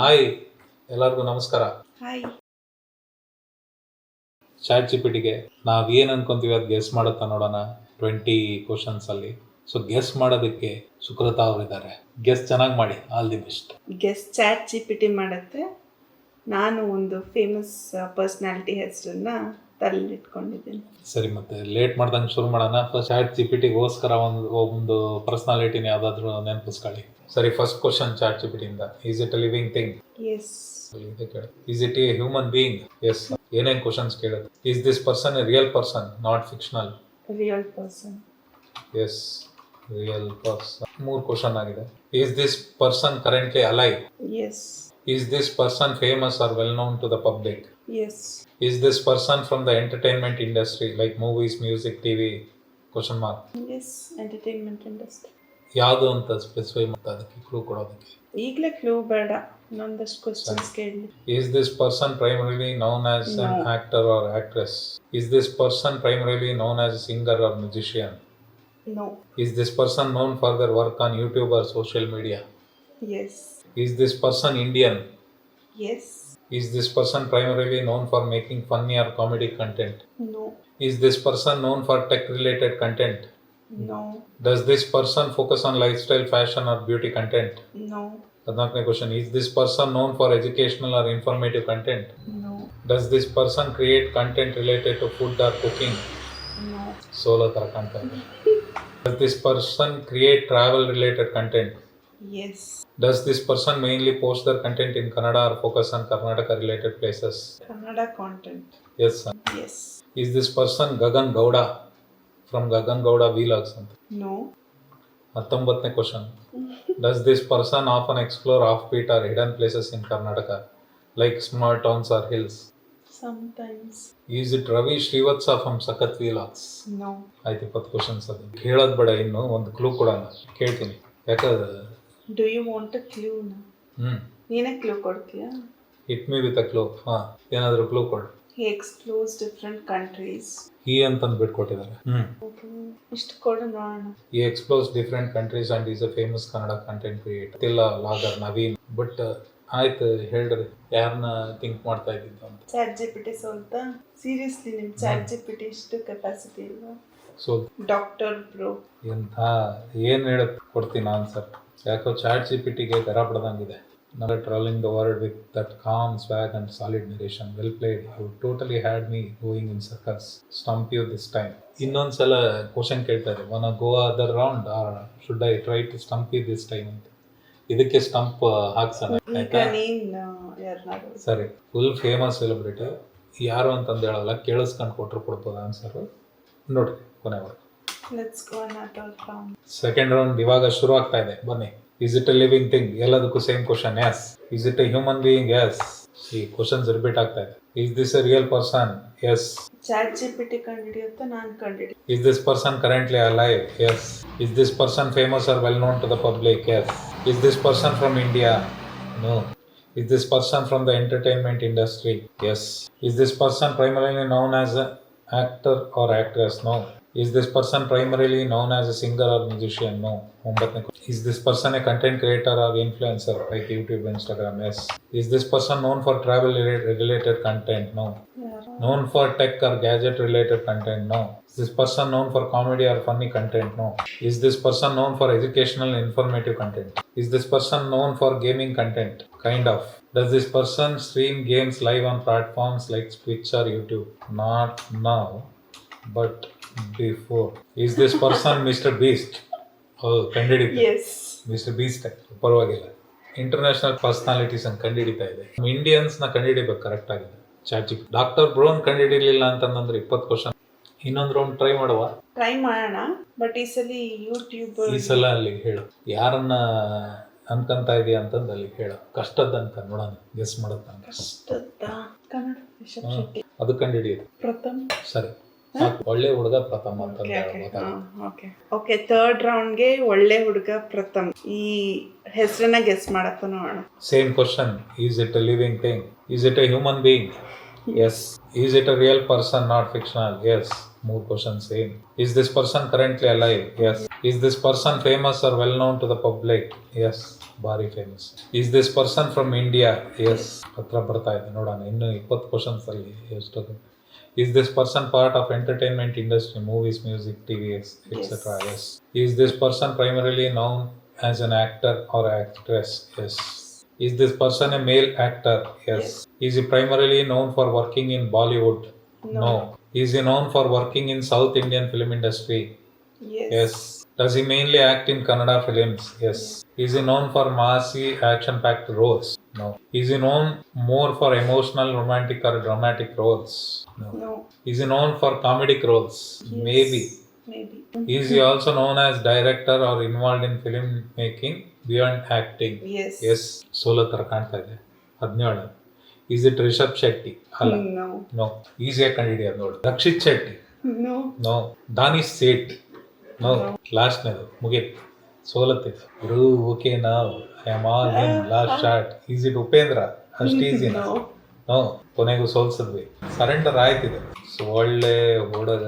Hi ಎಲ್ಲರಿಗೂ ನಮಸ್ಕಾರ. Hi ಚಾಟ್ ಜಿಪಿಟಿಗೆ ನಾವು ಏನು ಅನ್ಕೊಂತೀವಿ ಅದು ಗೆಸ್ ಮಾಡುತ್ತಾ ನೋಡೋಣ. ಟ್ವೆಂಟಿ ಅಲ್ಲಿ. ಸೊ ಗೆಸ್ ಮಾಡೋದಕ್ಕೆ ಸುಕೃತ ಅವರಿದ್ದಾರೆ. ಗೆಸ್ ಚೆನ್ನಾಗಿ ಮಾಡಿ. All the best guess chat GPT ಮಾಡುತ್ತೆ. ನಾನು ಒಂದು ಫೇಮಸ್ ಪರ್ಸ್ನಾಲಿಟಿ ಹೆಸರನ್ನ ತಲೆಲಿಟ್ಕೊಂಡಿದ್ದೀನಿ ಸರಿ ಮತ್ತೆ ಲೇಟ್ ಮಾಡ್ದಂಗೆ ಶುರು ಮಾಡೋಣ. ಫಸ್ಟ್ ಚಾಟ್ ಜಿ ಪಿ ಟಿಗೋಸ್ಕರ ಒಂದು ಒಂದು ಪರ್ಸ್ನಾಲಿಟಿನ ಯಾವುದಾದ್ರೂ ನೆನಪಿಸ್ಕೊಳ್ಳಿ. ಸರಿ first question chat G P ಟಿಯಿಂದ is it a living thing yes is it a human being yes ಏನೇನು ಕ್ವಶನ್ಸ್ ಕೇಳೋದು is this person a real person not fictional real person yes real person ಮೂರು question ಆಗಿದೆ. Is this person currently alive yes is this person famous or well known to the public yes Is this person from the entertainment industry, like movies, music, TV? Question mark yes entertainment industry ಯಾವುದು ಅಂತ specify ಮಾಡ್ತಾ ಅದಕ್ಕೆ clue ಕೊಡೋದಕ್ಕೆ? ಈಗಲೇ clue ಬೇಡ. ಇನ್ನೊಂದಷ್ಟು questions ಕೇಳಿ. Is this person primarily known as an actor or actress is this person primarily known as singer or musician no is this person known for their work on YouTube or social media yes is this person Indian Yes. Is this person primarily known for making funny or comedy content? No. Is this person known for tech related content? No. Does this person focus on lifestyle, fashion, or beauty content? No. Adnakne question Is this person known for educational or informative content? No. Does this person create content related to food or cooking? No. Solo content. Does this person create travel related content? Yes Does this person mainly post their content in Kannada or focus on Karnataka related places? Kannada content Yes, sir. Yes Is this person Gagan Gowda? From Gagan Gowda Vlogs ಅಂತ. ಹತ್ತೊಂಬತ್ತನೇ question does this person often explore offbeat or hidden places in Karnataka like small towns or hills sometimes is it Ravi Srivatsa from Sakath vlogs ಆಯ್ತು ಇಪ್ಪತ್ತು questions ಅದು. ಕೇಳೋದು ಬೇಡ ಇನ್ನು ಒಂದು clue ಕೊಡೋಣ. ಕೇಳ್ತೀನಿ. ಯಾಕಂದ್ರೆ ಡು ಯು ವಾಂಟ್ ಅ ಕ್ಲೂನ ಹ್ಞೂ ನೀನೇ ಕ್ಲೂ ಕೊಡ್ತೀಯಾ? It may with a clue ಹಾಂ ಏನಾದರೂ ಕ್ಲೂ ಕೊಡು. ಹಿ ಎಕ್ಸ್ಪ್ಲೋರ್ಸ್ ಡಿಫ್ರೆಂಟ್ ಕಂಟ್ರೀಸ್ ಈ ಅಂತಂದು ಬಿಟ್ಕೊಟ್ಟಿದ್ದಾರೆ ಹ್ಞೂ ಇಷ್ಟು ಕೊಡು ನೋಡೋಣ. ಈ explores different countries and is a famous Kannada content creator ಇಲ್ಲ ಲಾಗರ್ ನವೀನ್ ಬಟ್ ಆಯ್ತು ಹೇಳ್ರಿ. ಯಾರನ್ನ ಥಿಂಕ್ ಮಾಡ್ತಾ ಇದ್ದಿದ್ದು ಅಂತ. ಚಾಟ್ ಜಿಪಿಟಿ ಸ್ವಲ್ಪ ಸೀರಿಯಸ್ಲಿ ನಿಮ್ ಚಾಟ್ ಜಿಪಿಟಿ ಇಷ್ಟು ಕೆಪಾಸಿಟಿ ಇಲ್ವಾ? ಸೊ ಡಾಕ್ಟರ್ ಬ್ರೋ ಎಂಥ ಏನು ಹೇಳಕ್ ಕೊಡ್ತೀನಿ ಆನ್ಸರ್ ಯಾಕೋ ಚಾಟ್ ಜಿ ಪಿ ಟಿಗೆ ದರ ಪಡೆದಂಗಿದೆ. ನಾವು traveling the world with that calm swag and solid narration well played how totally had me going in circles stump you this time ಇನ್ನೊಂದ್ಸಲ ಕ್ವಶನ್ ಕೇಳ್ತಾರೆ one go other round or should I try to stump you this time ಅಂತ. ಇದಕ್ಕೆ stump ಹಾಕ್ಸೋಣ ಈಗ ಆಯ್ತಾ ಸರಿ. Full famous celebrity ಯಾರು ಅಂತಂದು ಹೇಳಲ್ಲ. ಕೇಳಿಸ್ಕೊಂಡು ಕೊಟ್ಟರು ಕೊಡ್ಬೋದು ಆನ್ಸರು ನೋಡಿ ಕೊನೆವರೆಗೂ. Let's go not round second round ಇವಾಗ ಶುರು ಆಗ್ತಾ ಇದೆ. ಬನ್ನಿ. Is it a living thing ಎಲ್ಲದಕ್ಕೂ same question yes is it a human being yes ಈ ಕ್ವಶನ್ಸ್ ರಿಪೀಟ್ ಆಗ್ತಾ ಇದೆ. Is this a real person yes chat G P T ಕಂಡಿಡಿಯುತ್ತೆ ನಾನು ಕಂಡಿಡಿ is this person currently alive yes is this person famous or well known to the public yes is this person from India no is this person from the entertainment industry yes is this person primarily known as a actor or actress no Is this person primarily known as a singer or musician? No. Is this person a content creator or influencer like YouTube, Instagram? Yes. Is this person known for travel related content? No. Yeah. Known for tech or gadget related content? No. Is this person known for comedy or funny content? No. Is this person known for educational informative content? Is this person known for gaming content? Kind of. Does this person stream games live on platforms like Twitch or YouTube? Not now, but before. Is this person mr beast? ಹೌದು ಕಂಡುಹಿಡಿತು mister beast ಪರವಾಗಿಲ್ಲ. International personalities ಅನ್ನು ಕಂಡುಹಿಡಿತಾ ಇದೆ. ಇಂಡಿಯನ್ಸ್ನ ಕಂಡುಹಿಡಿಬೇಕು correct ಆಗಿದೆ. ಚಾಚಿ doctor ಬ್ರೋನ್ ಕಂಡುಹಿಡಿಲಿಲ್ಲ ಅಂತಂದ್ರೆ ಇಪ್ಪತ್ತು ಕ್ವಶನ್ ಇನ್ನೊಂದು ರೌಂಡ್ ಟ್ರೈ ಮಾಡುವ? ಟ್ರೈ ಮಾಡೋಣ. ಬಟ್ ಈ ಸಲ ಯೂಟ್ಯೂಬ್ ಈ ಸಲ ಅಲ್ಲಿಗೆ ಹೇಳು. ಯಾರನ್ನ ಅನ್ಕಂತ ಇದೆಯಾ ಅಂತಂದ್ ಅಲ್ಲಿ ಹೇಳು. ಕಷ್ಟದ ಅನ್ಕ ನೋಡೋಣ. ಗೆಸ್ ಮಾಡೋದು ಕಷ್ಟದ ಕನ್ನಡ ಅದು ಕಂಡುಹಿಡಿಯೋದು ಪ್ರಥಮ. ಸರಿ. ಒಳ್ಳೆ ಹುಡುಗ ಪ್ರಥಮ ಅಂತ ಓಕೆ ಓಕೆ ಥರ್ಡ್ ರೌಂಡ್ಗೆ ಒಳ್ಳೆ ಹುಡುಗ ಪ್ರಥಮ್. ಈ ಹೆಸರನ್ನ ಗೆಸ್ ಮಾಡತ್ತ ನೋಡೋಣ. Same question is it a living thing is it a human being yes is it a real person not fictional yes ಮೂರ್ question same is this person currently alive yes is this person famous or well known to the public yes ಭಾರಿ famous is this person from India yes ಹತ್ರ ಬರ್ತಾ ಇದೆ. ನೋಡೋಣ. ಇನ್ನು ಇಪ್ಪತ್ತು questions ಅಲ್ಲಿ ಎಷ್ಟು is this person part of entertainment industry movies music TVS, etc yes. is this person primarily known as an actor or actress yes is this person a male actor yes, yes. is he primarily known for working in bollywood no. no. is he known for working in south indian film industry yes, yes. Does he mainly act in Kannada films? Yes. Is he known for massy, action-packed roles? No. Is he known more for emotional, romantic, or dramatic roles? No. No. Is he known for comedic roles? Yes. Maybe. Maybe. Is he also known as director or involved in film making beyond acting? Yes. Yes. Solo ಥರ ಕಾಣ್ತಾ ಇದೆ ಹದಿನೇಳು is it Rishabh Shetty ಅಲ್ಲ No. No ಈಸಿಯಾಗಿ ಕಂಡುಹಿಡಿಯೋದು ನೋಡಿ Rakshit Shetty No. No Danish Sait no ಲಾಸ್ಟ್ನೇದು ಮುಗೀತು. ಸೋಲತ್ತಿದ್ದು ಗುರು ಓಕೆ ನಾವು I am all in last shot is it Upendra ಅಷ್ಟು ಈಸಿ ನಾವು ನೋ? ಕೊನೆಗೂ ಸೋಲ್ಸಿದ್ವಿ. ಸರೆಂಡರ್ ಆಯ್ತಿದೆ. ಸೊ ಒಳ್ಳೆ ಹುಡುಗ.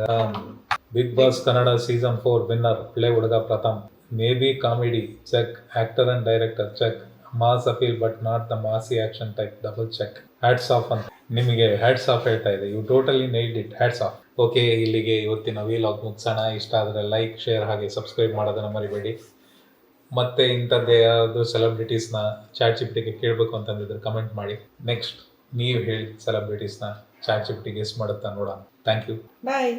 Bigg Boss Kannada season four winner ಒಳ್ಳೆ ಹುಡುಗ Pratham. Maybe comedy check actor and director check mass appeal but not the massy action type double check hats off ಅಂತ. ನಿಮಗೆ hats off ಹೇಳ್ತಾ ಇದೆ. You totally nailed it hats off okay ಇಲ್ಲಿಗೆ ಇವತ್ತಿನ vlog ಮುಗಿಸೋಣ. ಇಷ್ಟ ಆದರೆ ಲೈಕ್ ಶೇರ್ ಹಾಗೆ ಸಬ್ಸ್ಕ್ರೈಬ್ ಮಾಡೋದನ್ನು ಮರಿಬೇಡಿ. ಮತ್ತೆ ಇಂಥದ್ದೇ ಯಾವುದು ಸೆಲೆಬ್ರಿಟೀಸ್ನ ಚಾಟ್ ಚಿಪ್ಟಿಗೆ ಕೇಳಬೇಕು ಅಂತಂದಿದ್ರೆ ಕಮೆಂಟ್ ಮಾಡಿ. ನೆಕ್ಸ್ಟ್ ನೀವು ಹೇಳಿ ಸೆಲೆಬ್ರಿಟೀಸ್ನ ಚಾಟ್ ಚಿಪ್ಟಿಗೆ ಗೆಸ್ ಮಾಡುತ್ತಾ ನೋಡೋಣ. Thank you Bye.